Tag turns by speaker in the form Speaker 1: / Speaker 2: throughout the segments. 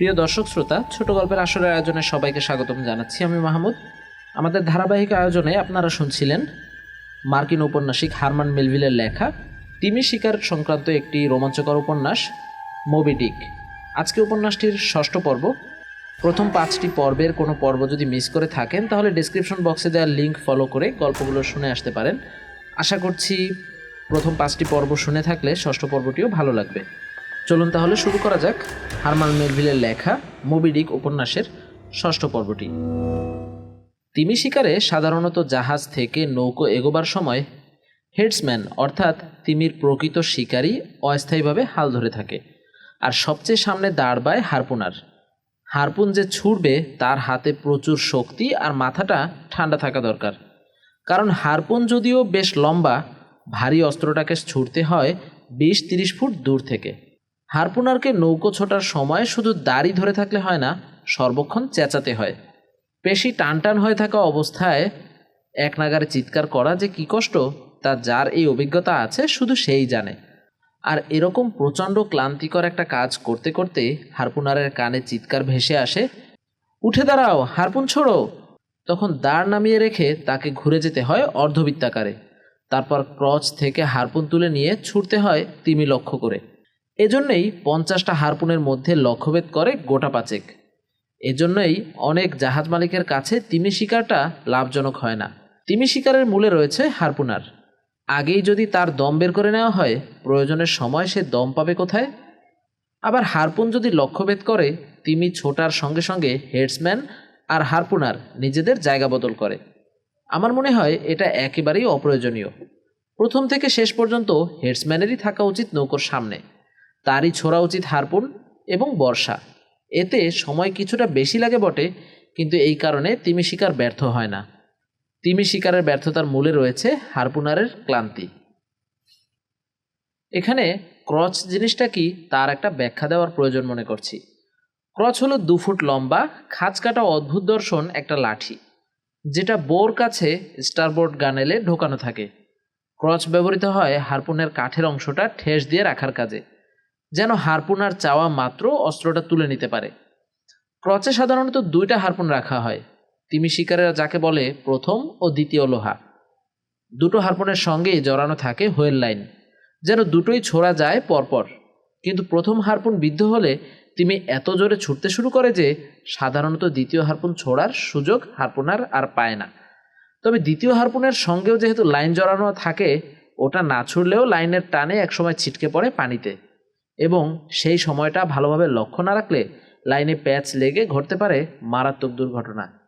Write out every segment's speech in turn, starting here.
Speaker 1: প্রিয় দর্শক শ্রোতা, ছোট গল্পের আসরের আয়োজনে সবাইকে স্বাগতম জানাচ্ছি আমি মাহমুদ। আমাদের ধারাবাহিক আয়োজনে আপনারা শুনছিলেন মার্কিন উপন্যাসিক হারমান মেলভিলের লেখা তিমি শিকার সংক্রান্ত একটি রোমাঞ্চকর উপন্যাস মোবিডিক আজকে উপন্যাসটির ষষ্ঠ পর্ব। প্রথম পাঁচটি পর্বের কোনো পর্ব যদি মিস করে থাকেন, তাহলে ডিসক্রিপশন বক্সে দেওয়ার লিঙ্ক ফলো করে গল্পগুলো শুনে আসতে পারেন। আশা করছি প্রথম পাঁচটি পর্ব শুনে থাকলে ষষ্ঠ পর্বটিও ভালো লাগবে। চলুন তাহলে শুরু করা যাক হারমান মেলভিলের লেখা মোবিডিক উপন্যাসের ষষ্ঠ পর্বটি। তিমি শিকারে সাধারণত জাহাজ থেকে নৌকো এগোবার সময় হেডসম্যান, অর্থাৎ তিমির প্রকৃত শিকারী, অস্থায়ীভাবে হাল ধরে থাকে আর সবচেয়ে সামনে দাঁড়বায় হারপুনার। হারপুন যে ছুটবে, তার হাতে প্রচুর শক্তি আর মাথাটা ঠান্ডা থাকা দরকার। কারণ হারপুন যদিও বেশ লম্বা, ভারী অস্ত্রটাকে ছুটতে হয় বিশ তিরিশ ফুট দূর থেকে। হারপুনারকে নৌকো ছোটার সময় শুধু দাড়ি ধরে থাকলে হয় না, সর্বক্ষণ চেঁচাতে হয়। পেশি টানটান হয়ে থাকা অবস্থায় এক নাগারে চিৎকার করা যে কী কষ্ট, তা যার এই অভিজ্ঞতা আছে শুধু সেই জানে। আর এরকম প্রচণ্ড ক্লান্তিকর একটা কাজ করতে করতে হারপুনারের কানে চিৎকার ভেসে আসে, উঠে দাঁড়াও, হারপুন ছোড়ো! তখন দাঁড় নামিয়ে রেখে তাকে ঘুরে যেতে হয় অর্ধবৃত্তাকারে। তারপর ক্রচ থেকে হারপুন তুলে নিয়ে ছুটতে হয় তিমি লক্ষ্য করে। এজন্যই পঞ্চাশটা হারপুনের মধ্যে লক্ষ্যভেদ করে গোটা পাচেক। এজন্যই অনেক জাহাজ মালিকের কাছে তিমি শিকারটা লাভজনক হয় না। তিমি শিকারের মূলে রয়েছে হারপুনার। আগেই যদি তার দম বের করে নেওয়া হয়, প্রয়োজনের সময় সে দম পাবে কোথায়? আবার হারপুন যদি লক্ষ্যভেদ করে, তিমি ছোটার সঙ্গে সঙ্গে হেডসম্যান আর হারপুনার নিজেদের জায়গা বদল করে। আমার মনে হয় এটা একেবারেই অপ্রয়োজনীয়। প্রথম থেকে শেষ পর্যন্ত হেডসম্যানেরই থাকা উচিত নৌকোর সামনে। তারই ছোড়া উচিত হারপুন এবং বর্ষা। এতে সময় কিছুটা বেশি লাগে বটে, কিন্তু এই কারণে তিমি শিকার ব্যর্থ হয় না। তিমি শিকারের ব্যর্থতার মূলে রয়েছে হারপুনারের ক্লান্তি। এখানে ক্রচ জিনিসটা কি তার একটা ব্যাখ্যা দেওয়ার প্রয়োজন মনে করছি। ক্রচ হলো দু ফুট লম্বা, খাঁজ কাটা অদ্ভুত দর্শন একটা লাঠি, যেটা বোর কাছে স্টারবোর্ড গানেলে ঢোকানো থাকে। ক্রচ ব্যবহৃত হয় হারপুনের কাঠের অংশটা ঠেস দিয়ে রাখার কাজে। যেন হারপুনার চাওয়া মাত্র অস্ত্রটা তুলে নিতে পারে। ক্রচে সাধারণত দুইটা হারপুন রাখা হয়। তিমি শিকারেরা যাকে বলে প্রথম ও দ্বিতীয় লোহা। দুটো হারপুনের সঙ্গেই জড়ানো থাকে হোয়েল লাইন, যেন দুটোই ছোড়া যায় পরপর। কিন্তু প্রথম হারপুন বিদ্ধ হলে তিমি এত জোরে ছুটতে শুরু করে যে সাধারণত দ্বিতীয় হারপুন ছোড়ার সুযোগ হারপুনার আর পায় না। তবে দ্বিতীয় হারপুনের সঙ্গেও যেহেতু লাইন জড়ানো থাকে, ওটা না ছুড়লেও লাইনের টানে একসময় ছিটকে পড়ে পানিতে। এবং সেই সময়টা ভালোভাবে লক্ষ্য না রাখলে লাইনে প্যাচ লেগে ঘটতে পারে মারাত্মক দুর্ঘটনা।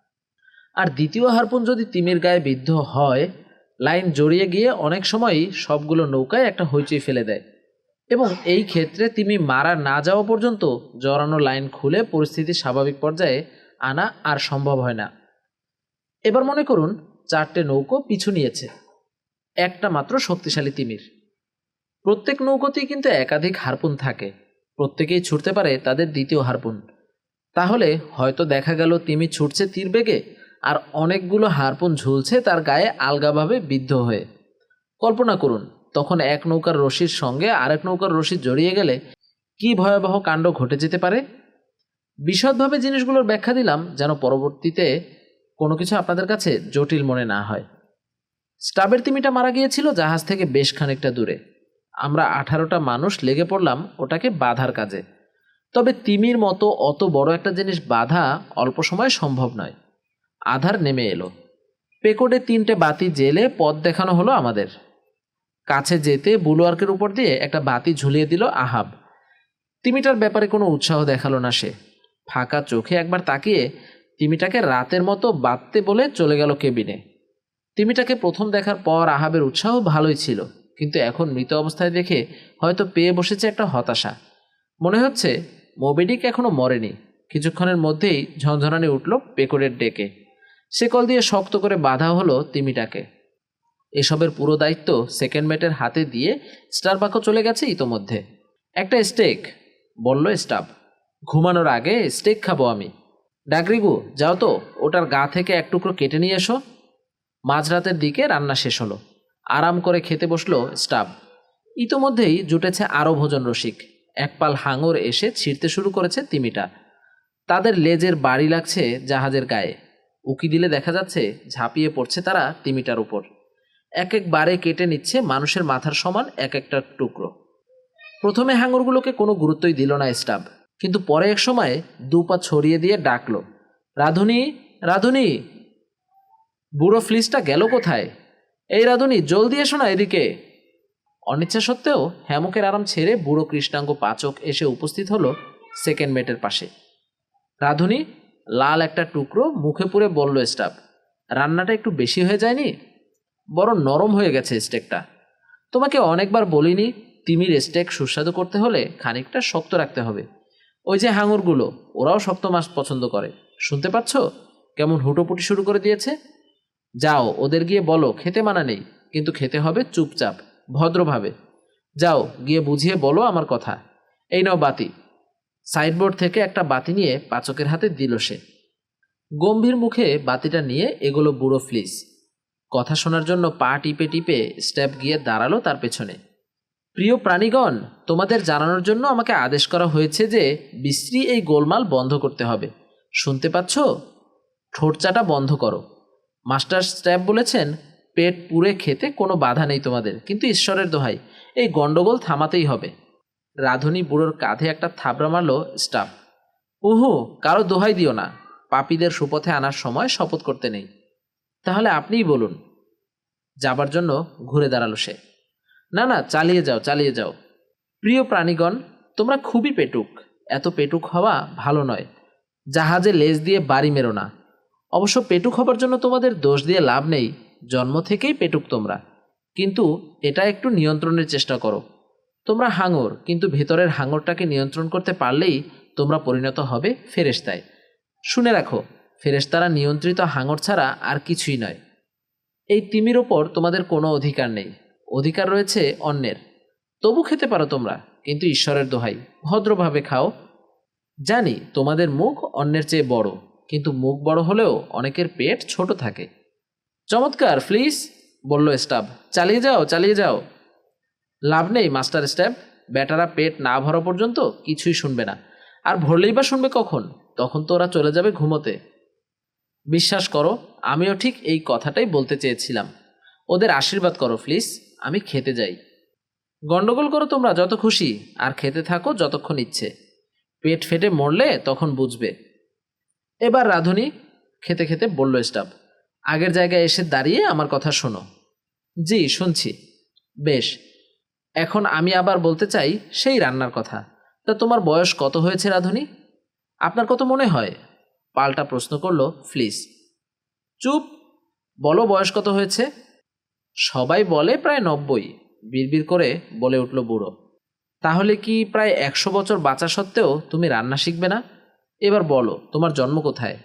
Speaker 1: আর দ্বিতীয় হারপুন যদি তিমির গায়ে বিদ্ধ হয়, লাইন জড়িয়ে গিয়ে অনেক সময়ই সবগুলো নৌকায় একটা হইচই ফেলে দেয় এবং এই ক্ষেত্রে তিমি মারা না যাওয়া পর্যন্ত জড়ানো লাইন খুলে পরিস্থিতি স্বাভাবিক পর্যায়ে আনা আর সম্ভব হয় না। এবার মনে করুন, চারটে নৌকো পিছু নিয়েছে। একটা মাত্র শক্তিশালী তিমির। প্রত্যেক নৌকোতেই কিন্তু একাধিক হারপুন থাকে। প্রত্যেকেই ছুটতে পারে তাদের দ্বিতীয় হারপুন। তাহলে হয়তো দেখা গেল তিমি ছুটছে তীর বেগে, আর অনেকগুলো হারপুন ঝুলছে তার গায়ে আলগাভাবে বিদ্ধ হয়ে। কল্পনা করুন, তখন এক নৌকার রশির সঙ্গে আরেক নৌকার রশি জড়িয়ে গেলে কি ভয়াবহ কাণ্ড ঘটে যেতে পারে? বিশদভাবে জিনিসগুলোর ব্যাখ্যা দিলাম যেন পরবর্তীতে কোনো কিছু আপনাদের কাছে জটিল মনে না হয়। স্টাবের তিমিটা মারা গিয়েছিল জাহাজ থেকে বেশ খানিকটা দূরে। আমরা আঠারোটা মানুষ লেগে পড়লাম ওটাকে বাধার কাজে। তবে তিমির মতো অত বড় একটা জিনিস বাধা অল্প সময় সম্ভব নয়। আধার নেমে এলো। পেকোডে তিনটে বাতি জেলে পথ দেখানো হলো আমাদের। কাছে যেতে বুলোয়ার্কের উপর দিয়ে একটা বাতি ঝুলিয়ে দিল আহাব। তিমিটার ব্যাপারে কোনো উৎসাহ দেখাল না সে। ফাঁকা চোখে একবার তাকিয়ে তিমিটাকে রাতের মতো বাঁধতে বলে চলে গেল কেবিনে। তিমিটাকে প্রথম দেখার পর আহাবের উৎসাহ ভালোই ছিল। কিন্তু এখন মৃত অবস্থায় দেখে হয়তো পেয়ে বসেছে একটা হতাশা। মনে হচ্ছে মোবিডিক এখনও মরেনি। কিছুক্ষণের মধ্যেই ঝনঝনানি উঠল পেকরের ডেকে। সে কল দিয়ে শক্ত করে বাধা হলো তিমিটাকে। এসবের পুরো দায়িত্ব সেকেন্ড মেটের হাতে দিয়ে স্টারবাকো চলে গেছে ইতোমধ্যে। একটা স্টেক, বলল স্টাফ। ঘুমানোর আগে স্টেক খাব আমি। ডাকরিগু যাও তো, ওটার গা থেকে এক টুকরো কেটে নিয়ে এসো। মাঝরাতের দিকে রান্না শেষ হলো। আরাম করে খেতে বসল স্টাফ ইতোমধ্যেই জুটেছে আরও ভোজন রসিক। এক পাল হাঙর এসে ছিঁড়তে শুরু করেছে তিমিটা। তাদের লেজের বাড়ি লাগছে জাহাজের গায়ে। উকি দিলে দেখা যাচ্ছে ঝাঁপিয়ে পড়ছে তারা তিমিটার উপর। এক এক বারে কেটে নিচ্ছে মানুষের মাথার সমান এক একটা টুকরো। প্রথমে হাঙরগুলোকে কোনো গুরুত্বই দিল না স্টাফ কিন্তু পরে এক সময় দু পা ছড়িয়ে দিয়ে ডাকলো, রাধুনি রাধুনি! বুড়ো ফ্লিসটা গেল কোথায়? এই রাধুনি, জলদি এসো না এদিকে। অনিচ্ছা সত্ত্বেও হ্যামকের আরাম ছেড়ে বুড়ো কৃষ্ণাঙ্গ পাচক এসে উপস্থিত হলো সেকেন্ড মেটের পাশে। রাধুনি, লাল একটা টুকরো মুখে পুরে বলল, স্টাফ, রান্নাটা একটু বেশি হয়ে যায়নি? বড় নরম হয়ে গেছে স্টেকটা তোমাকে অনেকবার বলিনি, তিমির স্টেক সুস্বাদু করতে হলে খানিকটা শক্ত রাখতে হবে। ওই যে হাঙরগুলো, ওরাও শক্ত মাছ পছন্দ করে। শুনতে পাচ্ছ? কেমন হুটোপুটি শুরু করে দিয়েছে। যাও, ওদের গিয়ে বলো, খেতে মানা নেই, কিন্তু খেতে হবে চুপচাপ, ভদ্রভাবে। যাও, গিয়ে বুঝিয়ে বলো আমার কথা। এই নাও বাতি। সাইডবোর্ড থেকে একটা বাতি নিয়ে পাচকের হাতে দিল সে। গম্ভীর মুখে বাতিটা নিয়ে এগুলো বুড়ো ফ্লিস। কথা শোনার জন্য পা টিপে টিপে স্টেপ গিয়ে দাঁড়াল তার পেছনে। প্রিয় প্রাণীগণ, তোমাদের জানানোর জন্য আমাকে আদেশ করা হয়েছে যে বিশ্রী এই গোলমাল বন্ধ করতে হবে। শুনতে পাচ্ছ? ঠোঁটচাটা বন্ধ করো। মাস্টার স্ট্যাব বলেছেন, পেট পুড়ে খেতে কোনো বাধা নেই তোমাদের, কিন্তু ঈশ্বরের দোহাই, এই গণ্ডগোল থামাতেই হবে রাধুনী বুড়োর কাঁধে একটা থাবড়া মারল স্টাফ উহু কারও দোহাই দিও না, পাপীদের সুপথে আনার সময় শপথ করতে নেই। তাহলে আপনিই বলুন যাবার জন্য ঘুরে দাঁড়াল সে। না না, চালিয়ে যাও চালিয়ে যাও। প্রিয় প্রাণীগণ, তোমরা খুবই পেটুক। এত পেটুক হওয়া ভালো নয়। জাহাজে লেজ দিয়ে বাড়ি মেরো না। অবশ্য পেটুক হবার জন্য তোমাদের দোষ দিয়ে লাভ নেই। জন্ম থেকেই পেটুক তোমরা। কিন্তু এটা একটু নিয়ন্ত্রণের চেষ্টা করো। তোমরা হাঙর, কিন্তু ভেতরের হাঙরটাকে নিয়ন্ত্রণ করতে পারলেই তোমরা পরিণত হবে ফেরেশতায়। শুনে রাখো, ফেরেশতারা নিয়ন্ত্রিত হাঙর ছাড়া আর কিছুই নয়। এই তিমির ওপর তোমাদের কোনো অধিকার নেই। অধিকার রয়েছে অন্যের। তবু খেতে পারো তোমরা, কিন্তু ঈশ্বরের দোহাই। ভদ্রভাবে খাও। জানি তোমাদের মুখ অন্যের চেয়ে বড়। কিন্তু মুখ বড় হলেও অনেকের পেট ছোট থাকে। চমৎকার প্লিজ বলল স্টাফ চালিয়ে যাও চালিয়ে যাও। লাভ নেই, মাস্টার স্ট্যাব বেটারা পেট না ভরা পর্যন্ত কিছুই শুনবে না। আর ভরলেই বা শুনবে কখন? তখন তো ওরা চলে যাবে ঘুমোতে। বিশ্বাস করো, আমিও ঠিক এই কথাটাই বলতে চেয়েছিলাম। ওদের আশীর্বাদ করো প্লিজ আমি খেতে যাই। গন্ডগোল করো তোমরা, যত খুশি। আর খেতে থাকো যতক্ষণ ইচ্ছে। পেট ফেটে মরলে তখন বুঝবে। এবার রাধুনি খেতে খেতে বলল, স্টাফ, আগের জায়গায় এসে দাঁড়িয়ে আমার কথা শোনো। জি, শুনছি। বেশ, এখন আমি আবার বলতে চাই সেই রান্নার কথা। তা তোমার বয়স কত হয়েছে রাধুনি? আপনার কত মনে হয়? পাল্টা প্রশ্ন করল ফ্লিস। চুপ, বলো বয়স কত হয়েছে? সবাই বলে প্রায় নব্বই। বিড়বিড় করে বলে উঠল বুড়ো। তাহলে কি প্রায় একশো বছর বাঁচা সত্ত্বেও তুমি রান্না শিখবে না? এবার বলো, তোমার জন্ম কোথায়?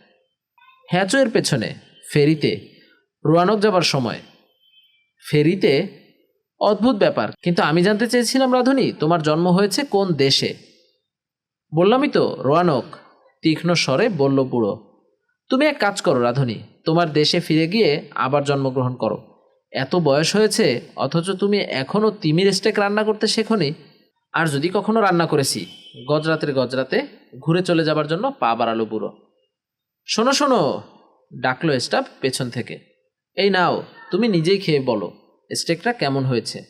Speaker 1: হ্যাচো এর পেছনে, ফেরিতে, রোয়ানক যাবার সময়। ফেরিতে? অদ্ভুত ব্যাপার, কিন্তু আমি জানতে চেয়েছিলাম রাধুনি, তোমার জন্ম হয়েছে কোন দেশে? বললামই তো, রোয়ানক, তীক্ষ্ণ স্বরে বলল বুড়ো তুমি এক কাজ করো রাধুনি, তোমার দেশে ফিরে গিয়ে আবার জন্মগ্রহণ করো। এত বয়স হয়েছে, অথচ তুমি এখনও তিমির স্টেক রান্না করতে শেখনি। আর যদি কখনো রান্না করেছি, গজরাতের গজরাতে ঘুরে চলে যাবার জন্য পা বাড়ালো বুড়ো। শোনো শোনো, ডাকলো স্টাফ পেছন থেকে। এই নাও, তুমি নিজেই খেয়ে বলো, স্টেকটা কেমন হয়েছে?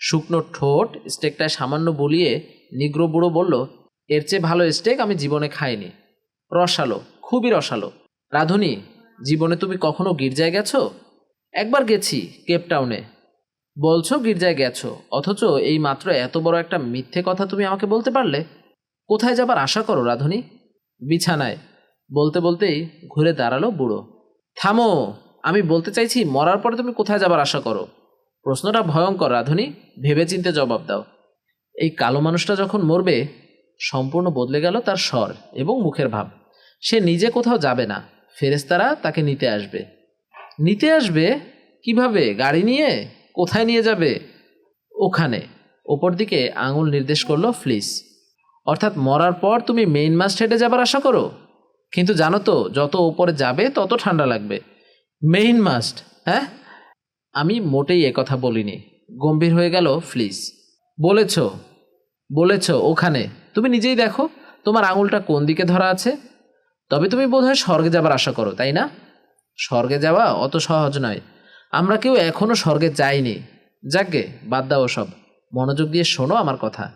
Speaker 1: শুকনো ঠোঁট স্টেকটায় সামান্য বলিয়ে নিগ্রো বুড়ো বলল, এর চেয়ে ভালো স্টেক আমি জীবনে খাইনি। রসালো, খুবই রসালো। রাধুনি, জীবনে তুমি কখনো গির্জায় গেছো? একবার গেছি কেপটাউনে বলছো গির্জায় গেছো? অথচ এই মাত্র এত বড় একটা মিথ্যে কথা তুমি আমাকে বলতে পারলে? কোথায় যাবার আশা করো, রাধুনি? বিছানায়। বলতে বলতেই ঘুরে দাঁড়াল বুড়ো। থামো! আমি বলতে চাইছি, মরার পরে তুমি কোথায় যাবার আশা করো? প্রশ্নটা ভয়ঙ্কর, রাধুনি। ভেবেচিন্তে জবাব দাও। এই কালো মানুষটা যখন মরবে, সম্পূর্ণ বদলে গেল তার স্বর এবং মুখের ভাব। সে নিজে কোথাও যাবে না। ফেরেস্তারা তাকে নিতে আসবে। নিতে আসবে? কীভাবে? গাড়ি নিয়ে? কোথায় নিয়ে যাবে? ওখানে। ওপর দিকে আঙুল নির্দেশ করল ফ্লিস। অর্থাৎ মরার পর তুমি মেইন মাস্ট হেঁটে যাবার আশা করো? কিন্তু জানো তো, যত ওপরে যাবে, তত ঠান্ডা লাগবে। মেইন মাস্ট হ্যাঁ? আমি মোটেই কথা বলিনি। গম্ভীর হয়ে গেল ফ্লিস। বলেছ বলেছ, ওখানে। তুমি নিজেই দেখো, তোমার আঙুলটা কোন দিকে ধরা আছে? তবে তুমি বোধহয় স্বর্গে যাবার আশা করো, তাই না? স্বর্গে যাওয়া অত সহজ নয়। আমরা কেউ এখনও স্বর্গে যাইনি। যাকগে বাদ দাও সব মনোযোগ দিয়ে শোনো আমার কথা।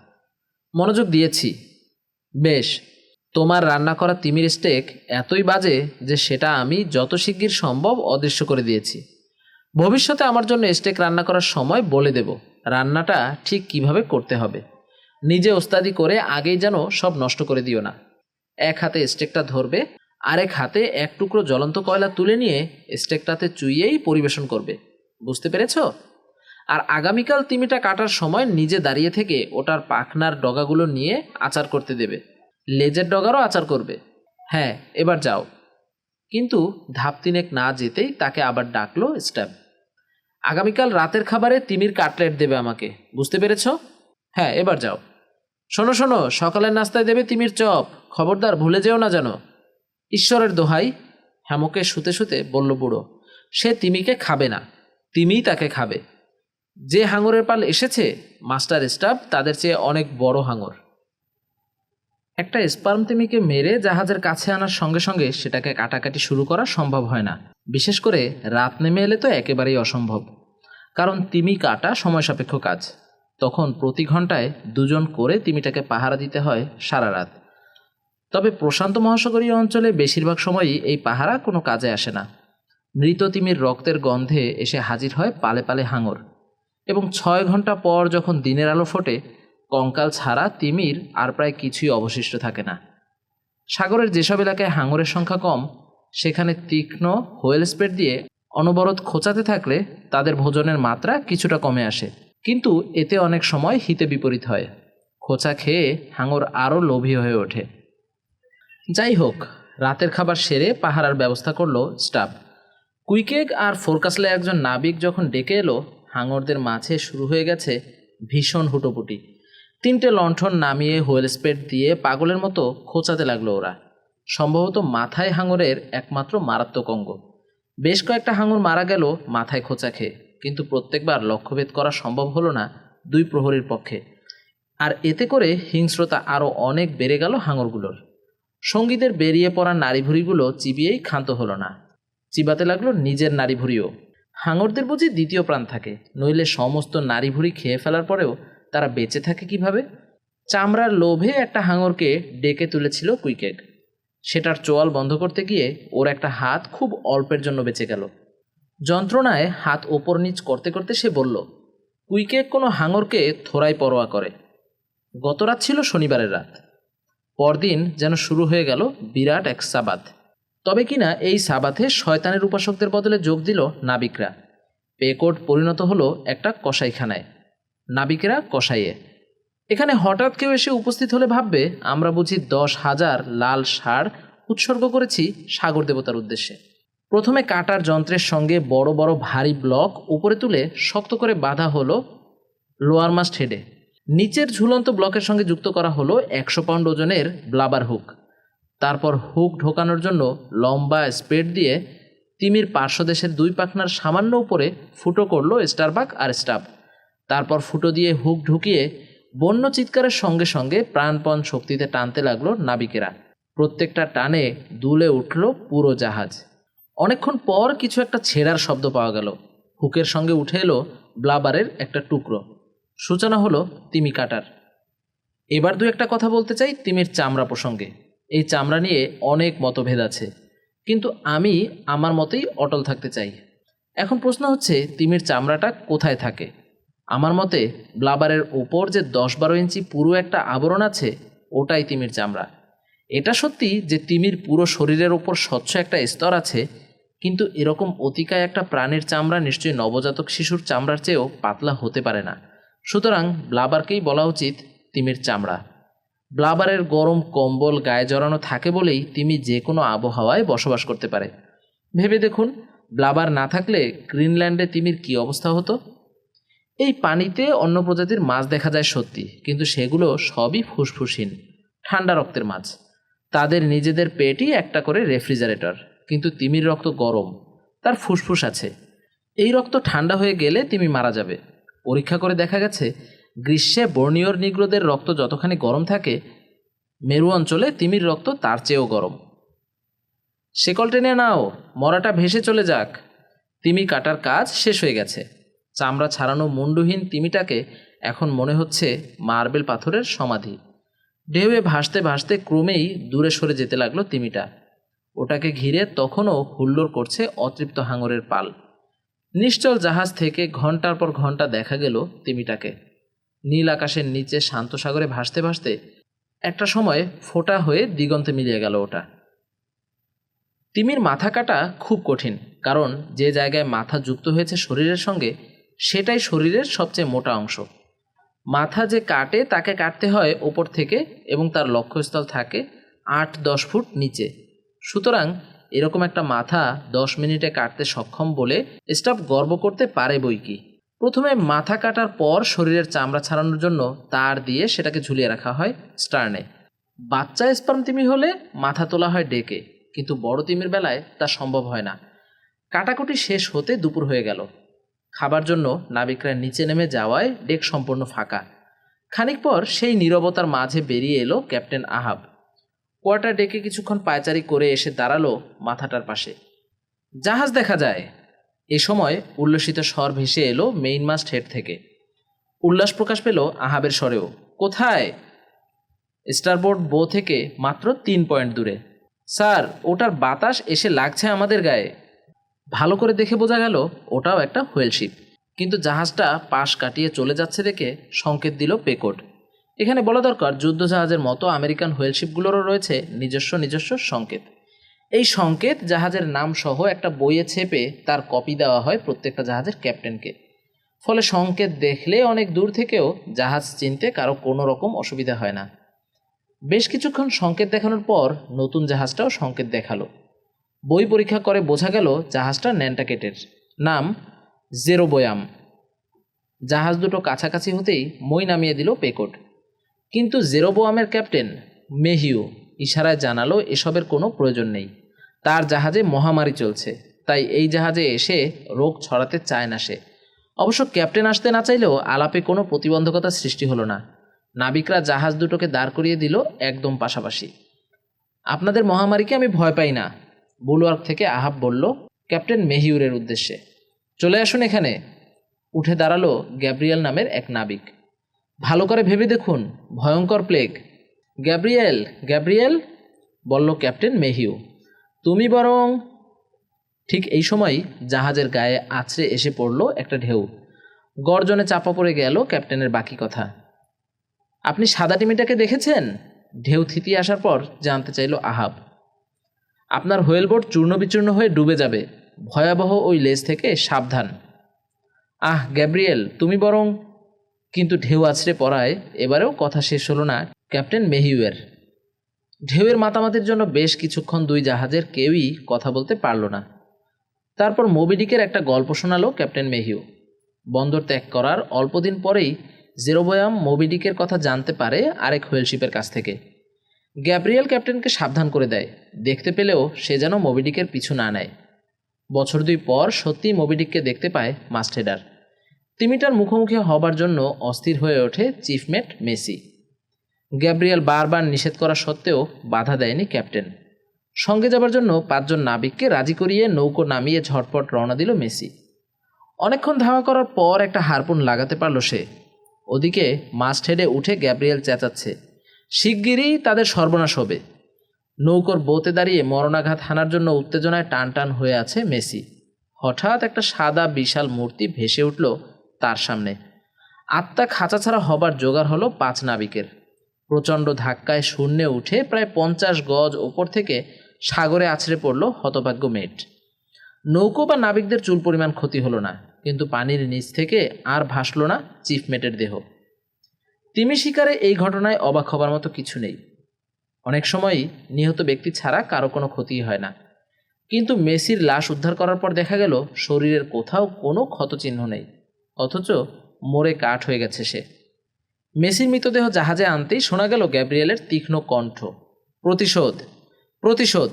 Speaker 1: মনোযোগ দিয়েছি। বেশ, তোমার রান্না করা তিমির স্টেক এতই বাজে যে সেটা আমি যত শিগগির সম্ভব অদৃশ্য করে দিয়েছি। ভবিষ্যতে আমার জন্য স্টেক রান্না করার সময় বলে দেব, রান্নাটা ঠিক কীভাবে করতে হবে। নিজে ওস্তাদি করে আগেই যেন সব নষ্ট করে দিও না। এক হাতে স্টেকটা ধরবে আরেক হাতে এক টুকরো জ্বলন্ত কয়লা তুলে নিয়ে স্টেকটাতে চুইয়েই পরিবেশন করবে। বুঝতে পেরেছ? আর আগামীকাল তিমিটা কাটার সময় নিজে দাঁড়িয়ে থেকে ওটার পাখনার ডগাগুলো নিয়ে আচার করতে দেবে। লেজের ডগারও আচার করবে। হ্যাঁ এবার যাও। কিন্তু ধাপ তিনেক না যেতেই তাকে আবার ডাকলো স্ট্যাব আগামীকাল রাতের খাবারে তিমির কাটলেট দেবে আমাকে। বুঝতে পেরেছ? হ্যাঁ এবার যাও। শোনো শোনো, সকালের নাস্তায় দেবে তিমির চপ। খবরদার, ভুলে যেও না জানো ঈশ্বরের দোহাই হ্যামকে শুতে শুতে বলল, বুড়ো, সে তিমিকে খাবে না, তিমিই তাকে খাবে। যে হাঙরের পাল এসেছে, মাস্টার স্টাফ তাদের চেয়ে অনেক বড় হাঙর। একটা স্পার্ম তিমিকে মেরে জাহাজের কাছে আনার সঙ্গে সঙ্গে সেটাকে কাটাকাটি শুরু করা সম্ভব হয় না। বিশেষ করে রাত নেমে এলে তো একেবারেই অসম্ভব। কারণ তিমি কাটা সময় সাপেক্ষ কাজ। তখন প্রতি ঘন্টায় দুজন করে তিমিটাকে পাহারা দিতে হয় সারা রাত। তবে প্রশান্ত মহাসাগরীয় অঞ্চলে বেশিরভাগ সময়ই এই পাহারা কোনো কাজে আসে না। মৃত তিমির রক্তের গন্ধে এসে হাজির হয় পালে পালে হাঙর এবং ছয় ঘণ্টা পর যখন দিনের আলো ফোটে, কঙ্কাল ছাড়া তিমির আর প্রায় কিছুই অবশিষ্ট থাকে না। সাগরের যেসব এলাকায় হাঙরের সংখ্যা কম, সেখানে তীক্ষ্ণ হোয়েল স্প্রেড দিয়ে অনবরত খোঁচাতে থাকলে তাদের ভোজনের মাত্রা কিছুটা কমে আসে। কিন্তু এতে অনেক সময় হিতে বিপরীত হয়। খোঁচা খেয়ে হাঙর আরও লোভী হয়ে ওঠে। যাই হোক রাতের খাবার সেরে পাহারার ব্যবস্থা করল স্টাফ। কুইকেক আর ফোরকাসলে একজন নাবিক যখন ডেকে এলো, হাঙরদের মাঝে শুরু হয়ে গেছে ভীষণ হুটোপুটি। তিনটে লণ্ঠন নামিয়ে হোয়েল স্পেড দিয়ে পাগলের মতো খোঁচাতে লাগল ওরা। সম্ভবত মাথায় হাঙরের একমাত্র মারাত্মক অঙ্গ। বেশ কয়েকটা হাঙর মারা গেল মাথায় খোঁচা খেয়ে, কিন্তু প্রত্যেকবার লক্ষ্যভেদ করা সম্ভব হলো না দুই প্রহরীর পক্ষে। আর এতে করে হিংস্রতা আরও অনেক বেড়ে গেল হাঙরগুলোর। সঙ্গীদের বেরিয়ে পড়া নাড়িভুড়িগুলো চিবিয়েই ক্ষান্ত হলো না। চিবাতে লাগল নিজের নাড়িভুড়িও হাঙরদের বুঝি দ্বিতীয় প্রাণ থাকে, নইলে সমস্ত নাড়িভুড়ি খেয়ে ফেলার পরেও তারা বেঁচে থাকে কীভাবে? চামড়ার লোভে একটা হাঙরকে ডেকে তুলেছিল কুইকেক সেটার চোয়াল বন্ধ করতে গিয়ে ওর একটা হাত খুব অল্পের জন্য বেঁচে গেল। যন্ত্রণায় হাত ওপর নিচ করতে করতে সে বলল কুইকেক কোনো হাঙরকে থোড়াই পরোয়া করে। গত রাত ছিল শনিবারের রাত। পরদিন যেন শুরু হয়ে গেল বিরাট এক সাবাত। তবে কিনা এই সাবাথে শয়তানের উপাসকদের বদলে যোগ দিল নাবিকরা। পেকোট পরিণত হলো একটা কসাইখানায়। নাবিকেরা কসাইয়ে, এখানে হঠাৎ কেউ এসে উপস্থিত হলে ভাববে, আমরা বুঝি দশ হাজার লাল ষাঁড় উৎসর্গ করেছি সাগর দেবতার উদ্দেশ্যে। প্রথমে কাটার যন্ত্রের সঙ্গে বড় বড় ভারী ব্লক উপরে তুলে শক্ত করে বাঁধা হলো লোয়ার মাস্ট হেডে। নিচের ঝুলন্ত ব্লকের সঙ্গে যুক্ত করা হলো একশো পাউন্ড ওজনের ব্লাবার হুক। তারপর হুক ঢোকানোর জন্য লম্বা স্পেড দিয়ে তিমির পার্শ্বদেশের দুই পাখনার সামান্য উপরে ফুটো করল স্টারবাক আর স্টাফ তারপর ফুটো দিয়ে হুক ঢুকিয়ে বন্য চিৎকারের সঙ্গে সঙ্গে প্রাণপণ শক্তিতে টানতে লাগল নাবিকেরা। প্রত্যেকটা টানে দুলে উঠল পুরো জাহাজ। অনেকক্ষণ পর কিছু একটা ছেঁড়ার শব্দ পাওয়া গেল। হুকের সঙ্গে উঠে এলো ব্লাবারের একটা টুকরো। সূচনা হলো তিমি কাটার। এবার দু একটা কথা বলতে চাই তিমির চামড়া প্রসঙ্গে। এই চামড়া নিয়ে অনেক মতভেদ আছে। কিন্তু আমি আমার মতেই অটল থাকতে চাই। এখন প্রশ্ন হচ্ছে, তিমির চামড়াটা কোথায় থাকে? আমার মতে, ব্লাবারের ওপর যে দশ বারো ইঞ্চি পুরো একটা আবরণ আছে, ওটাই তিমির চামড়া। এটা সত্যি যে তিমির পুরো শরীরের ওপর স্বচ্ছ একটা স্তর আছে, কিন্তু এরকম অতিকায় একটা প্রাণীর চামড়া নিশ্চয়ই নবজাতক শিশুর চামড়ার চেয়েও পাতলা হতে পারে না। সুতরাং ব্লাবারকেই বলা উচিত তিমির চামড়া। ব্লাবারের গরম কম্বল গায়ে জড়ানো থাকে বলেই তিমি যে কোনো আবহাওয়ায় বসবাস করতে পারে। ভেবে দেখুন, ব্লাবার না থাকলে গ্রিনল্যান্ডে তিমির কী অবস্থা হতো? এই পানিতে অন্য প্রজাতির মাছ দেখা যায় সত্যি, কিন্তু সেগুলো সবই ফুসফুসহীন, ঠান্ডা রক্তের মাছ। তাদের নিজেদের পেটই একটা করে রেফ্রিজারেটর, কিন্তু তিমির রক্ত গরম, তার ফুসফুস আছে। এই রক্ত ঠান্ডা হয়ে গেলে তিমি মারা যাবে। পরীক্ষা করে দেখা গেছে, গ্রীষ্মে বর্ণীয়র নিগ্রোদের রক্ত যতখানি গরম থাকে, মেরু অঞ্চলে তিমির রক্ত তার চেয়েও গরম। শেকল টেনে নাও, মরাটা ভেসে চলে যাক। তিমি কাটার কাজ শেষ হয়ে গেছে। চামড়া ছাড়ানো মুন্ডুহীন তিমিটাকে এখন মনে হচ্ছে মার্বেল পাথরের সমাধি। ঢেউয়ে ভাসতে ভাসতে ক্রমেই দূরে সরে যেতে লাগল তিমিটা। ওটাকে ঘিরে তখনও হুল্লোড় করছে অতৃপ্ত হাঙরের পাল। নিশ্চল জাহাজ থেকে ঘণ্টার পর ঘণ্টা দেখা গেল তিমিটাকে। নীল আকাশের নিচে শান্ত সাগরে ভাসতে ভাসতে একটা সময় ফোটা হয়ে দিগন্তে মিলিয়ে গেল ওটা। তিমির মাথা কাটা খুব কঠিন, কারণ যে জায়গায় মাথা যুক্ত হয়েছে শরীরের সঙ্গে, সেটাই শরীরের সবচেয়ে মোটা অংশ। মাথা যে কাটে তাকে কাটতে হয় ওপর থেকে এবং তার লক্ষ্যস্থল থাকে আট দশ ফুট নিচে। সুতরাং এরকম একটা মাথা দশ মিনিটে কাটতে সক্ষম বলে স্টাফ গর্ব করতে পারে বই কি? প্রথমে মাথা কাটার পর শরীরের চামড়া ছাড়ানোর জন্য তার দিয়ে সেটাকে ঝুলিয়ে রাখা হয় স্টার্নে। বাচ্চা স্পার্ম তিমি হলে মাথা তোলা হয় ডেকে, কিন্তু বড় তিমির বেলায় তা সম্ভব হয় না। কাটাকুটি শেষ হতে দুপুর হয়ে গেল। খাবার জন্য নাবিকরা নিচে নেমে যাওয়ায় ডেক সম্পূর্ণ ফাঁকা। খানিক পর সেই নীরবতার মাঝে বেরিয়ে এলো ক্যাপ্টেন আহাব। কোয়ার্টার ডেকে কিছুক্ষণ পায়চারি করে এসে দাঁড়াল মাথাটার পাশে। জাহাজ দেখা যায়। এ সময় উল্লসিত স্বর ভেসে এলো মেইন মাস্ট হেড থেকে। উল্লাস প্রকাশ পেল আহাবের স্বরেও। কোথায়? স্টারবোর্ড বো থেকে মাত্র তিন পয়েন্ট দূরে। স্যার, ওটার বাতাস এসে লাগছে আমাদের গায়ে। ভালো করে দেখে বোঝা গেল ওটাও একটা হোয়েলশিপ কিন্তু জাহাজটা পাশ কাটিয়ে চলে যাচ্ছে দেখে সংকেত দিল পেকোড এখানে বলা দরকার যুদ্ধ জাহাজের মতো আমেরিকান হোয়েলশিপগুলোরও রয়েছে নিজস্ব নিজস্ব সংকেত। এই সংকেত জাহাজের নাম সহ একটা বইয়ে ছেপে তার কপি দেওয়া হয় প্রত্যেকটা জাহাজের ক্যাপ্টেনকে। ফলে সংকেত দেখলে অনেক দূর থেকেও জাহাজ চিনতে কারও কোনো রকম অসুবিধা হয় না। বেশ কিছুক্ষণ সংকেত দেখানোর পর নতুন জাহাজটাও সংকেত দেখাল। বই পরীক্ষা করে বোঝা গেল জাহাজটা ন্যান্টাকেটের। নাম জেরোবোয়াম। জাহাজ দুটো কাছাকাছি হতেই মই নামিয়ে দিল পেকোট। কিন্তু জেরোবোয়ামের ক্যাপ্টেন মেহিউ ইশারায় জানালো, এসবের কোনো প্রয়োজন নেই। তার জাহাজে মহামারী চলছে। তাই এই জাহাজে এসে রোগ ছড়াতে চায় না সে। অবশ্য ক্যাপ্টেন আসতে না চাইলেও আলাপে কোনো প্রতিবন্ধকতা সৃষ্টি হলো না। নাবিকরা জাহাজ দুটোকে দাঁড় করিয়ে দিল একদম পাশাপাশি। আপনাদের মহামারীকে আমি ভয় পাই না, বুলওয়ার্ক থেকে আহাব বলল ক্যাপ্টেন মেহিউরের উদ্দেশ্যে। চলে আসুন এখানে। উঠে দাঁড়াল গ্যাব্রিয়েল নামের এক নাবিক। ভালো করে ভেবে দেখুন। ভয়ঙ্কর প্লেগ গ্যাব্রিয়েল গ্যাব্রিয়েল বলল ক্যাপ্টেন মেহিউ তুমি বরং ঠিক এই সময়ই জাহাজের গায়ে আছড়ে এসে পড়ল একটা ঢেউ। গর্জনে চাপা পড়ে গেল ক্যাপ্টেনের বাকি কথা। আপনি সাদা টিমিটাকে দেখেছেন? ঢেউ থিতিয়ে আসার পর জানতে চাইল আহাব। আপনার হোয়েলবোট চূর্ণ বিচূর্ণ হয়ে ডুবে যাবে। ভয়াবহ ওই লেজ থেকে সাবধান। আহ গ্যাব্রিয়েল তুমি বরং কিন্তু ঢেউ আছড়ে পড়ায় এবারেও কথা শেষ হলো না ক্যাপ্টেন মেহিউয়ের। ঢেউয়ের মাতামাতির জন্য বেশ কিছুক্ষণ দুই জাহাজের কেউই কথা বলতে পারল না। তারপর মোবিডিকের একটা গল্প শোনালো ক্যাপ্টেন মেহিউ। বন্দর ত্যাগ করার অল্পদিন পরেই জেরোবয়াম মোবিডিকের কথা জানতে পারে আরেক হোয়েলশিপের কাছ থেকে। গ্যাব্রিয়েল ক্যাপ্টেনকে সাবধান করে দেয়, দেখতে পেলেও সে যেন মোবিডিকের পিছু না নেয়। বছর দুই পর সত্যিই মোবিডিককে দেখতে পায় মাস্টেডার তিমিটার মুখোমুখি হবার জন্য অস্থির হয়ে ওঠে চিফমেট মেসি। গ্যাব্রিয়েল বারবার নিষেধ করা সত্ত্বেও বাধা দেয়নি ক্যাপ্টেন। সঙ্গে যাবার জন্য পাঁচজন নাবিককে রাজি করিয়ে নৌকো নামিয়ে ঝটপট রওনা দিল মেসি। অনেকক্ষণ ধাওয়া করার পর একটা হারপুন লাগাতে পারল সে। ওদিকে মাস্ট হেডে উঠে গ্যাব্রিয়েল চেঁচাচ্ছে। শিগগিরই তাদের সর্বনাশ হবে। নৌকোর বোতে দাঁড়িয়ে মরণাঘাত হানার জন্য উত্তেজনায় টান টান হয়ে আছে মেসি। হঠাৎ একটা সাদা বিশাল মূর্তি ভেসে উঠল তার সামনে। আত্মা খাঁচা ছাড়া হবার জোগাড় হলো পাঁচ নাবিকের। প্রচণ্ড ধাক্কায় শূন্যে উঠে প্রায় পঞ্চাশ গজ ওপর থেকে সাগরে আছড়ে পড়ল হতভাগ্য মেট নৌকো বা নাবিকদের চুল পরিমাণ ক্ষতি হলো না, কিন্তু পানির নিচ থেকে আর ভাসল না চিফমেটের দেহ। তিমি শিকারে এই ঘটনায় অবাক হবার মতো কিছু নেই। অনেক সময়ই নিহত ব্যক্তি ছাড়া কারও কোনো ক্ষতি হয় না। কিন্তু মেসির লাশ উদ্ধার করার পর দেখা গেল, শরীরের কোথাও কোনো ক্ষতচিহ্ন নেই। অথচ মোড়ে কাঠ হয়ে গেছে সে। মেসির মৃতদেহ জাহাজে আনতেই শোনা গেল গ্যাব্রিয়েলের তীক্ষ্ণ কণ্ঠ। প্রতিশোধ প্রতিশোধ!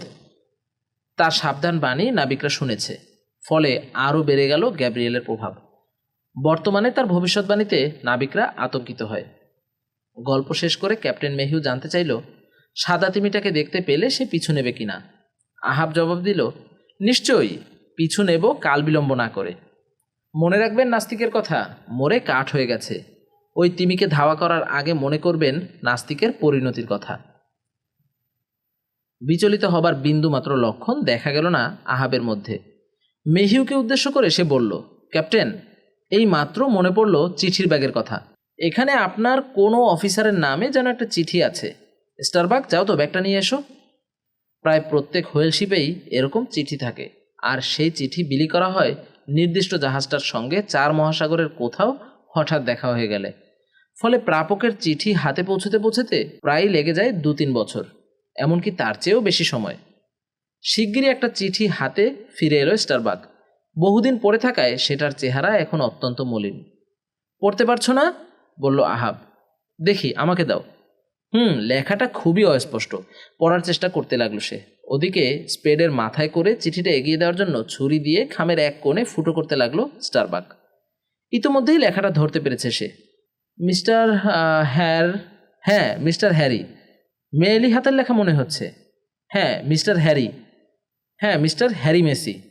Speaker 1: তার সাবধান বাণী নাবিকরা শুনেছে। ফলে আরও বেড়ে গেল গ্যাব্রিয়েলের প্রভাব। বর্তমানে তার ভবিষ্যৎবাণীতে নাবিকরা আতঙ্কিত হয়। গল্প শেষ করে ক্যাপ্টেন মেহিউ জানতে চাইল, সাদা তিমিটাকে দেখতে পেলে সে পিছু নেবে কিনা। আহাব জবাব দিল, নিশ্চয়ই, পিছু নেব কাল বিলম্ব না করে। মনে রাখবেন নাস্তিকের কথা? মরে কাঠ হয়ে গেছে। ওই তিমিকে ধাওয়া করার আগে মনে করবেন নাস্তিকের পরিণতির কথা। বিচলিত হবার বিন্দুমাত্র লক্ষণ দেখা গেল না আহাবের মধ্যে। মেহিউকে উদ্দেশ্য করে সে বলল, ক্যাপ্টেন, এই মাত্র মনে পড়ল চিঠির ব্যাগের কথা। এখানে আপনার কোনো অফিসারের নামে যেন একটা চিঠি আছে। স্টারবাক যাও তো ব্যাগটা নিয়ে এসো। প্রায় প্রত্যেক হোয়েল শিপেই এরকম চিঠি থাকে। আর সেই চিঠি বিলি করা হয় নির্দিষ্ট জাহাজটার সঙ্গে চার মহাসাগরের কোথাও হঠাৎ দেখা হয়ে গেলে। ফলে প্রাপকের চিঠি হাতে পৌঁছতে পৌঁছতে প্রায়ই লেগে যায় দু তিন বছর, এমনকি তার চেয়েও বেশি সময়। শিগগিরই একটা চিঠি হাতে ফিরে এলো স্টারবাক বহুদিন পড়ে থাকায় সেটার চেহারা এখন অত্যন্ত মলিন। পড়তে পারছ না? বলল আহাব। দেখি, আমাকে দাও। হুম, লেখাটা খুবই অস্পষ্ট। পড়ার চেষ্টা করতে লাগল সে। ওদিকে স্পেডের মাথায় করে চিঠিটা এগিয়ে দেওয়ার জন্য ছুরি দিয়ে খামের এক কোণে ফুটো করতে লাগল স্টারবাক। ইতোমধ্যেই লেখাটা ধরতে পেরেছে সে। মিস্টার হ্যার হ্যাঁ মিস্টার হ্যারি। মেয়েলি হাতের লেখা মনে হচ্ছে। হ্যাঁ মিস্টার হ্যারি। হ্যাঁ মিস্টার হ্যারি মেসি।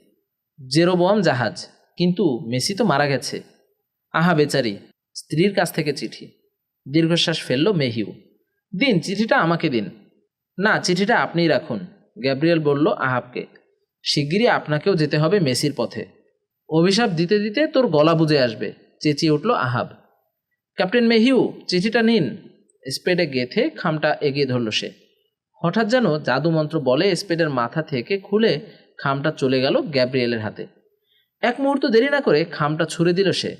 Speaker 1: জেরোবোয়াম জাহাজ। কিন্তু মেসি তো মারা গেছে। আহা বেচারি, স্ত্রীর কাছ থেকে চিঠি। দীর্ঘশ্বাস ফেলল মেহিউ। দিন, চিঠিটা আমাকে দিন। না, চিঠিটা আপনিই রাখুন। গ্যাব্রিয়েল বলল, আহাবকে, শিগগিরই আপনাকেও যেতে হবে মেসির পথে। অভিশাপ দিতে দিতে তোর গলা বুঝে আসবে, চেঁচিয়ে উঠল আহাব। ক্যাপ্টেন মেহিউ, চিঠিটা নিন। স্পেডে গেথে খামটা এগিয়ে ধরল সে। হঠাৎ যেন জাদুমন্ত্র বলে স্পেডের মাথা থেকে খুলে খামটা চলে গেল গ্যাব্রিয়েলের হাতে। এক মুহূর্ত দেরি না করে খামটা ছুড়ে দিল সে।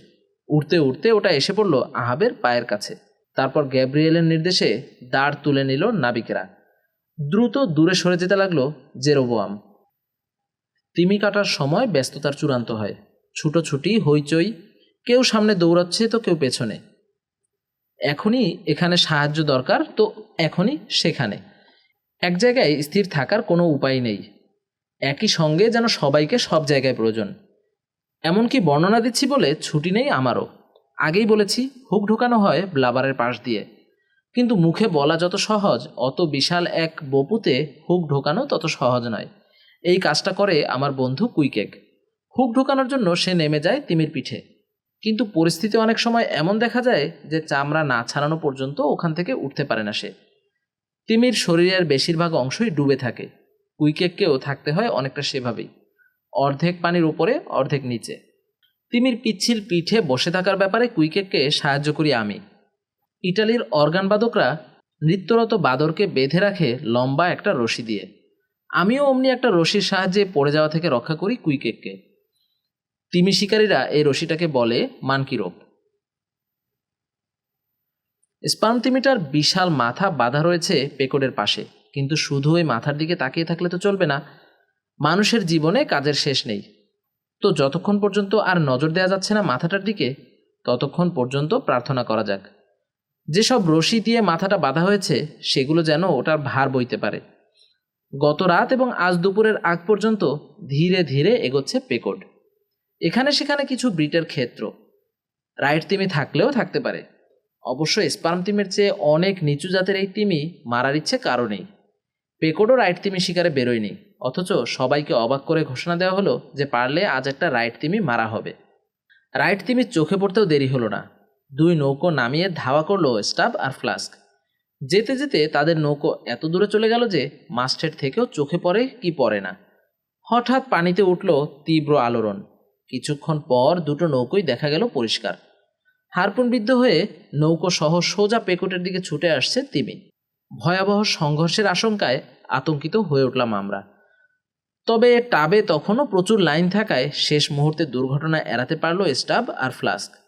Speaker 1: উড়তে উড়তে ওটা এসে পড়ল আহাবের পায়ের কাছে। তারপর গ্যাব্রিয়েলের নির্দেশে দাঁড় তুলে নিল নাবিকেরা। দ্রুত দূরে সরে যেতে লাগল জেরোবোয়াম। তিমি কাটার সময় ব্যস্ততার চূড়ান্ত হয়। ছুটোছুটি হইচই, কেউ সামনে দৌড়াচ্ছে তো কেউ পেছনে। এখনই এখানে সাহায্য দরকার, তো এখনই সেখানে। এক জায়গায় স্থির থাকার কোনো উপায় নেই। একই সঙ্গে যেন সবাইকে সব জায়গায় প্রয়োজন। এমনকি বর্ণনা দিচ্ছি বলে ছুটি নেই আমারও। আগেই বলেছি, হুক ঢোকানো হয় ব্লাবারের পাশ দিয়ে। কিন্তু মুখে বলা যত সহজ, অত বিশাল এক বপুতে হুক ঢোকানো তত সহজ নয়। এই কাজটা করে আমার বন্ধু কুইকেক। হুক ঢোকানোর জন্য সে নেমে যায় তিমির পিঠে। কিন্তু পরিস্থিতি অনেক সময় এমন দেখা যায় যে চামড়া না ছাড়ানো পর্যন্ত ওখান থেকে উঠতে পারে না সে। তিমির শরীরের বেশিরভাগ অংশই ডুবে থাকে। কুইকেককেও থাকতে হয় অনেকটা সেভাবেই। অর্ধেক পানির উপরে, অর্ধেক নিচে। তিমির পিচ্ছিল পিঠে বসে থাকার ব্যাপারে কুইকেককে সাহায্য করি আমি। ইটালির অর্গানবাদকরা নৃত্যরত বাদরকে বেঁধে রাখে লম্বা একটা রশি দিয়ে। আমিও অমনি একটা রশির সাহায্যে পড়ে যাওয়া থেকে রক্ষা করি কুইকেককে তিমি শিকারীরা এই রশিটাকে বলে মানকিরোপ স্পার্ম তিমিটার বিশাল মাথা বাঁধা রয়েছে পেকোডের পাশে, কিন্তু শুধু ওই মাথার দিকে তাকিয়ে থাকলে তো চলবে না। মানুষের জীবনে কাজের শেষ নেই। তো যতক্ষণ পর্যন্ত আর নজর দেওয়া যাচ্ছে না মাথাটার দিকে, ততক্ষণ পর্যন্ত প্রার্থনা করা যাক। যেসব রশি দিয়ে মাথাটা বাঁধা হয়েছে, সেগুলো যেন ওটার ভার বইতে পারে। গত রাত এবং আজ দুপুরের আগ পর্যন্ত ধীরে ধীরে এগোচ্ছে পেকোড এখানে সেখানে কিছু ব্রিটের ক্ষেত্র। রাইট তিমি থাকলেও থাকতে পারে। অবশ্য স্পার্ম তিমের চেয়ে অনেক নিচু জাতের এই তিমি মারার ইচ্ছে কারণেই পেকোডও রাইট তিমি শিকারে বেরোয়নি। অথচ সবাইকে অবাক করে ঘোষণা দেওয়া হলো যে পারলে আজ একটা রাইট তিমি মারা হবে। রাইট তিমির চোখে পড়তেও দেরি হলো না। দুই নৌকো নামিয়ে ধাওয়া করল স্টাফ আর ফ্লাস্ক। যেতে যেতে তাদের নৌকো এত দূরে চলে গেল যে মাস্টের থেকেও চোখে পড়ে কি পড়ে না। হঠাৎ পানিতে উঠল তীব্র আলোড়ন। কিছুক্ষণ পর দুটো নৌকোই দেখা গেল পরিষ্কার। হারপুন বিদ্ধ হয়ে নৌকো সহ সোজা পেকোটের দিকে ছুটে আসছে তিমি। ভয়াবহ সংঘর্ষের আশঙ্কায় আতঙ্কিত হয়ে উঠলাম আমরা। তবে টাবে তখনও প্রচুর লাইন থাকায় শেষ মুহূর্তে দুর্ঘটনা এড়াতে পারল স্টাব আর ফ্লাস্ক।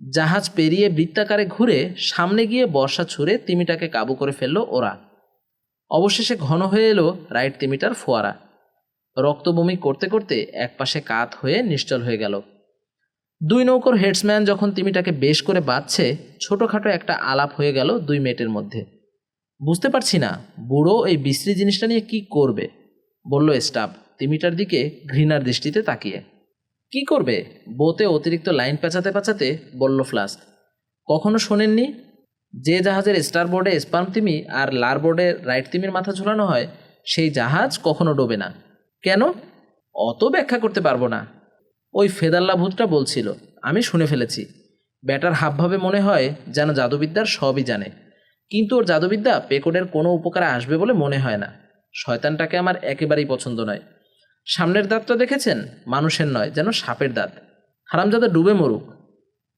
Speaker 1: জাহাজ পেরিয়ে বৃত্তাকারে ঘুরে সামনে গিয়ে বর্ষা ছুঁড়ে তিমিটাকে কাবু করে ফেলল ওরা। অবশেষে ঘন হয়ে এলো রাইট তিমিটার ফোয়ারা। রক্তবমি করতে করতে একপাশে কাত হয়ে নিশ্চল হয়ে গেল। দুই নৌকর হেডসম্যান যখন তিমিটাকে বেশ করে বাঁধছে, ছোটোখাটো একটা আলাপ হয়ে গেল দুই মেটের মধ্যে। বুঝতে পারছি না, বুড়ো এই বিশ্রী জিনিসটা নিয়ে কি করবে? বলল স্টাফ, তিমিটার দিকে ঘৃণার দৃষ্টিতে তাকিয়ে। কি করবে? বোতে অতিরিক্ত লাইন পেঁচাতে পেঁচাতে বলল ফ্লাস্ক। কখনো শোনেননি? যে জাহাজের স্টার বোর্ডে স্পার্ম তিমি আর লার বোর্ডে রাইট তিমির মাথা ঝুলানো হয়, সেই জাহাজ কখনো ডোবে না। কেন? অত ব্যাখ্যা করতে পারব না। ওই ফেদাল্লা ভূতটা বলছিল, আমি শুনে ফেলেছি। ব্যাটার হাবভাবে মনে হয় যেন জাদুবিদ্যার সবই জানে। কিন্তু ওর জাদুবিদ্যা পেকোডের কোনো উপকারে আসবে বলে মনে হয় না। শয়তানটাকে আমার একেবারেই পছন্দ নয়। সামনের দাঁতটা দেখেছেন? মানুষের নয়, যেন সাপের দাঁত। হারামজাদা ডুবে মরুক।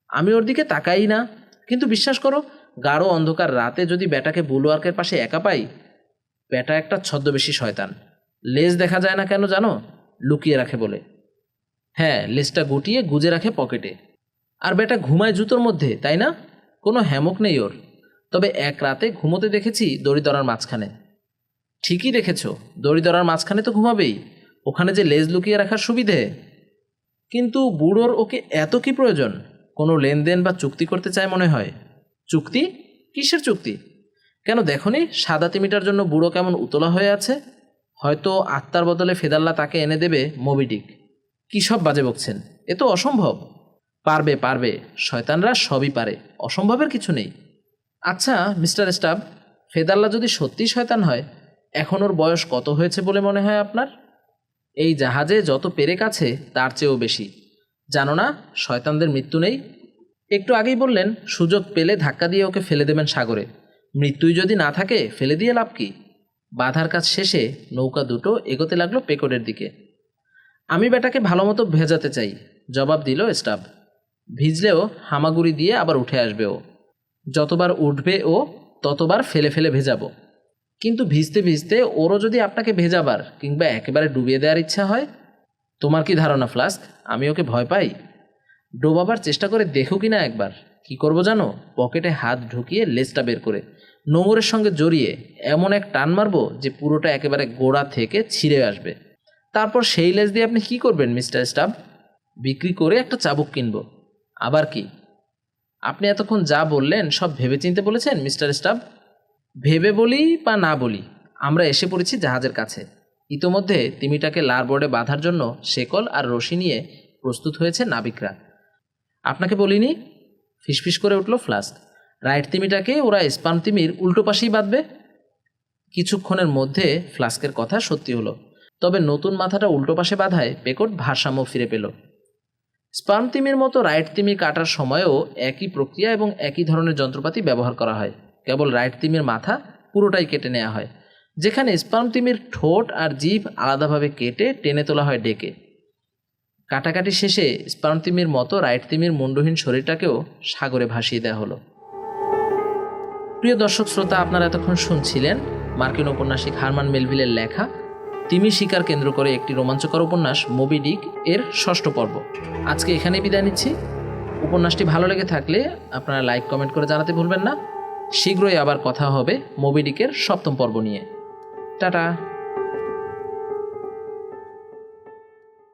Speaker 1: আমি ওর দিকে তাকাই না। কিন্তু বিশ্বাস করো, গাঢ় অন্ধকার রাতে যদি বেটাকে বুলওয়ার্কের পাশে একা পাই, ব্যাটা একটা ছদ্মবেশী শয়তান। লেজ দেখা যায় না কেন জানো? লুকিয়ে রাখে বলে। হ্যাঁ লেজটা গুটিয়ে গুজে রাখে পকেটে। আর বেটা ঘুমায় জুতোর মধ্যে, তাই না? কোনো হ্যামক নেই ওর। তবে এক রাতে ঘুমোতে দেখেছি দড়িদরার মাঝখানে। ঠিকই দেখেছ দড়িদরার মাঝখানে তো ঘুমাবেই। ওখানে যে লেজ লুকিয়ে রাখার সুবিধে? কিন্তু বুড়োর ওকে এত কি প্রয়োজন? কোনো লেনদেন বা চুক্তি করতে চায় মনে হয়? চুক্তি? কিসের চুক্তি? কেন দেখনি সাদা তিমিটার জন্য বুড়ো কেমন উতলা হয়ে আছে? হয়তো আত্মার বদলে ফেদাল্লা তাকে এনে দেবে মোবিডিক। কী সব বাজে বকছেন? এ তো অসম্ভব। পারবে পারবে। শয়তানরা সবই পারে। অসম্ভবের কিছু নেই। আচ্ছা মিস্টার স্টাফ ফেদাল্লা যদি সত্যি শয়তান হয়, এখন ওর বয়স কত হয়েছে বলে মনে হয় আপনার? এই জাহাজে যত পেরেক আছে, তার চেয়েও বেশি। জানো না, শয়তানদের মৃত্যু নেই? একটু আগেই বললেন, সুযোগ পেলে ধাক্কা দিয়ে ওকে ফেলে দেবেন সাগরে। মৃত্যুই যদি না থাকে, ফেলে দিয়ে লাভ কি? বাধার কাজ শেষে নৌকা দুটো এগোতে লাগল পেকোডের দিকে। আমি বেটাকে ভালো মতো ভেজাতে চাই, জবাব দিল স্টাফ ভিজলেও হামাগুড়ি দিয়ে আবার উঠে আসবে ও। যতবার উঠবে ও, ততবার ফেলে ফেলে ভেজাবো। কিন্তু ভিজতে ভিজতে ওরও যদি আপনাকে ভেজাবার কিংবা একেবারে ডুবিয়ে দেওয়ার ইচ্ছা হয়, তোমার কি ধারণা ফ্লাস্ক? আমি ওকে ভয় পাই। ডোবাবার চেষ্টা করে দেখো কি না একবার। কি করব জানো? পকেটে হাত ঢুকিয়ে লেজটা বের করে নোংরের সঙ্গে জড়িয়ে এমন এক টান মারবো যে পুরোটা একেবারে গোড়া থেকে ছিঁড়ে আসবে। তারপর সেই লেজ দিয়ে আপনি কি করবেন, মিস্টার স্টাব? বিক্রি করে একটা চাবুক কিনবো। আবার কি? আপনি এতক্ষণ যা বললেন সব ভেবেচিন্তে বলেছেন, মিস্টার স্টাব? ভেবে বলি বা না বলি, আমরা এসে পড়েছি জাহাজের কাছে। ইতোমধ্যে তিমিটাকে লার বোর্ডে বাঁধার জন্য শেকল আর রশি নিয়ে প্রস্তুত হয়েছে নাবিকরা। আপনাকে বলিনি? ফিসফিস করে উঠল ফ্লাস্ক। রাইট তিমিটাকে ওরা স্পাম তিমির উল্টো পাশেই বাঁধবে? কিছুক্ষণের মধ্যে ফ্লাস্কের কথা সত্যি হলো। তবে নতুন মাথাটা উল্টো পাশে বাঁধায় পেকট ভারসাম্য ফিরে পেল। স্পার্ম তিমির মতো রাইট তিমি কাটার সময়ও একই প্রক্রিয়া এবং একই ধরনের যন্ত্রপাতি ব্যবহার করা হয়। কেবল রাইট তিমির মাথা পুরোটাই কেটে নেওয়া হয়। যেখানে স্পার্ম তিমির ঠোঁট আর জিভ আলাদাভাবে কেটে টেনে তোলা হয় ডেকে। কাটাকাটি শেষে স্পার্ম তিমির মতো রাইট তিমির মুন্ডহীন শরীরটাকেও সাগরে ভাসিয়ে দেওয়া হলো। প্রিয় দর্শক শ্রোতা, আপনারা এতক্ষণ শুনছিলেন মার্কিন উপন্যাসিক হারমান মেলভিলের লেখা, তিমি শিকার কেন্দ্র করে একটি রোমাঞ্চকর উপন্যাস মোবি ডিক, এর ষষ্ঠ পর্ব। আজকে এখানেই বিদায় নিচ্ছি। উপন্যাসটি ভালো লেগে থাকলে আপনারা লাইক, কমেন্ট করে জানাতে ভুলবেন না। শীঘ্রই আবার কথা হবে মোবিডিকের সপ্তম পর্ব নিয়ে। টাটা।